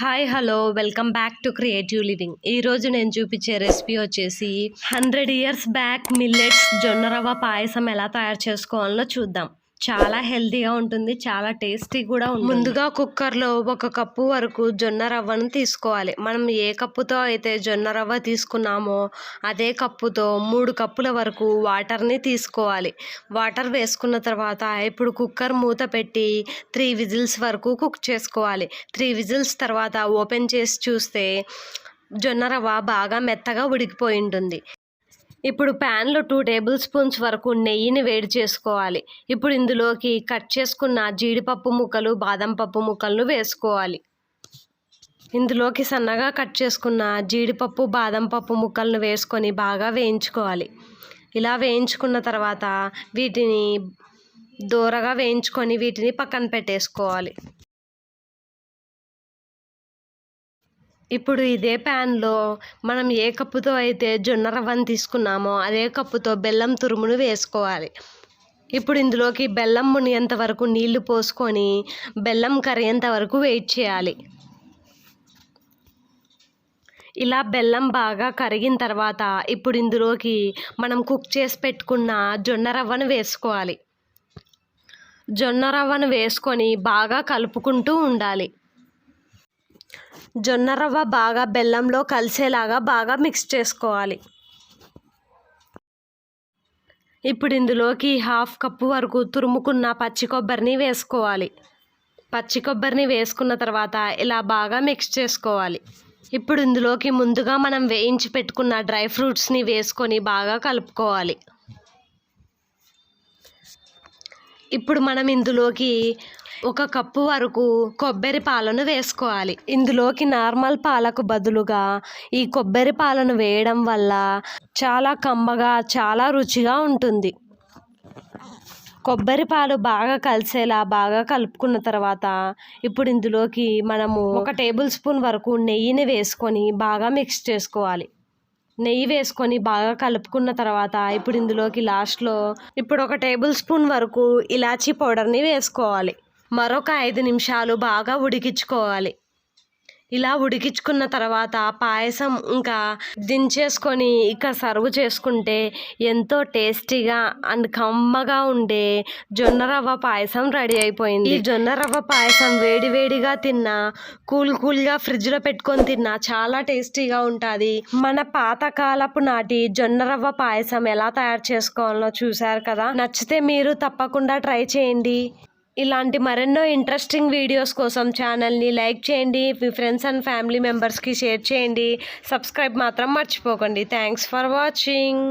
Hi hello. Welcome back to creative living. ఈరోజు నేను చూపించే రెసిపీ వచ్చేసి హండ్రెడ్ ఇయర్స్ బ్యాక్ మిల్లెట్స్ జొన్న రవ్వ పాయసం ఎలా తయారు చేసుకోవాలో చూద్దాం. చాలా హెల్తీగా ఉంటుంది చాలా టేస్టీ కూడా ఉంటుంది. ముందుగా కుక్కర్లో ఒక కప్పు వరకు జొన్న రవ్వను తీసుకోవాలి. మనం ఏ కప్పుతో అయితే జొన్న రవ్వ తీసుకున్నామో అదే కప్పుతో మూడు కప్పుల వరకు వాటర్ని తీసుకోవాలి. వాటర్ వేసుకున్న తర్వాత ఇప్పుడు కుక్కర్ మూత పెట్టి త్రీ విజిల్స్ వరకు కుక్ చేసుకోవాలి. త్రీ విజిల్స్ తర్వాత ఓపెన్ చేసి చూస్తే జొన్న రవ్వ బాగా మెత్తగా ఉడికిపోయి ఉంటుంది. ఇప్పుడు ప్యాన్లో టూ టేబుల్ స్పూన్స్ వరకు నెయ్యిని వేడి చేసుకోవాలి. ఇప్పుడు ఇందులోకి కట్ చేసుకున్న జీడిపప్పు ముక్కలు బాదం పప్పు ముక్కలను వేసుకోవాలి. ఇందులోకి సన్నగా కట్ చేసుకున్న జీడిపప్పు బాదం పప్పు ముక్కలను వేసుకొని బాగా వేయించుకోవాలి. ఇలా వేయించుకున్న తర్వాత వీటిని దూరగా వేయించుకొని వీటిని పక్కన పెట్టేసుకోవాలి. ఇప్పుడు ఇదే ప్యాన్లో మనం ఏ కప్పుతో అయితే జొన్న రవ్వను తీసుకున్నామో అదే కప్పుతో బెల్లం తురుమును వేసుకోవాలి. ఇప్పుడు ఇందులోకి బెల్లం మునిగేంత వరకు నీళ్ళు పోసుకొని బెల్లం కరిగేంత వరకు వెయిట్ చేయాలి. ఇలా బెల్లం బాగా కరిగిన తర్వాత ఇప్పుడు ఇందులోకి మనం కుక్ చేసి పెట్టుకున్న జొన్న రవ్వను వేసుకోవాలి. జొన్న రవ్వను వేసుకొని బాగా కలుపుకుంటూ ఉండాలి. జొన్న రవ్వ బాగా బెల్లంలో కలిసేలాగా బాగా మిక్స్ చేసుకోవాలి. ఇప్పుడు ఇందులోకి హాఫ్ కప్పు వరకు తురుముకున్న పచ్చి కొబ్బరిని వేసుకోవాలి. పచ్చి కొబ్బరిని వేసుకున్న తర్వాత ఇలా బాగా మిక్స్ చేసుకోవాలి. ఇప్పుడు ఇందులోకి ముందుగా మనం వేయించి పెట్టుకున్న డ్రై ఫ్రూట్స్ని వేసుకొని బాగా కలుపుకోవాలి. ఇప్పుడు మనం ఇందులోకి ఒక కప్పు వరకు కొబ్బరి పాలను వేసుకోవాలి. ఇందులోకి నార్మల్ పాలకు బదులుగా ఈ కొబ్బరి పాలను వేయడం వల్ల చాలా కమ్మగా చాలా రుచిగా ఉంటుంది. కొబ్బరి పాలు బాగా కలిసేలా బాగా కలుపుకున్న తర్వాత ఇప్పుడు ఇందులోకి మనము ఒక టేబుల్ స్పూన్ వరకు నెయ్యిని వేసుకొని బాగా మిక్స్ చేసుకోవాలి. నెయ్యి వేసుకొని బాగా కలుపుకున్న తర్వాత ఇప్పుడు ఇందులోకి లాస్ట్లో ఇప్పుడు ఒక టేబుల్ స్పూన్ వరకు ఇలాచీ పౌడర్ని వేసుకోవాలి. మరొక ఐదు నిమిషాలు బాగా ఉడికించుకోవాలి. ఇలా ఉడికించుకున్న తర్వాత పాయసం ఇంకా దించేసుకొని ఇక సర్వ్ చేసుకుంటే ఎంతో టేస్టీగా అండ్ కమ్మగా ఉండే జొన్న రవ్వ పాయసం రెడీ అయిపోయింది. ఈ జొన్న రవ్వ పాయసం వేడివేడిగా తిన్నా కూల్ కూల్గా ఫ్రిడ్జ్లో పెట్టుకొని తిన్నా చాలా టేస్టీగా ఉంటుంది. మన పాతకాలపు నాటి జొన్న రవ్వ పాయసం ఎలా తయారు చేసుకోవాలో చూశారు కదా? నచ్చితే మీరు తప్పకుండా ట్రై చేయండి. ఇలాంటి మరెన్నో ఇంట్రెస్టింగ్ వీడియోస్ కోసం ఛానల్ని లైక్ చేయండి. మీ ఫ్రెండ్స్ అండ్ ఫ్యామిలీ మెంబర్స్కి షేర్ చేయండి. సబ్స్క్రైబ్ మాత్రం మర్చిపోకండి. Thanks for watching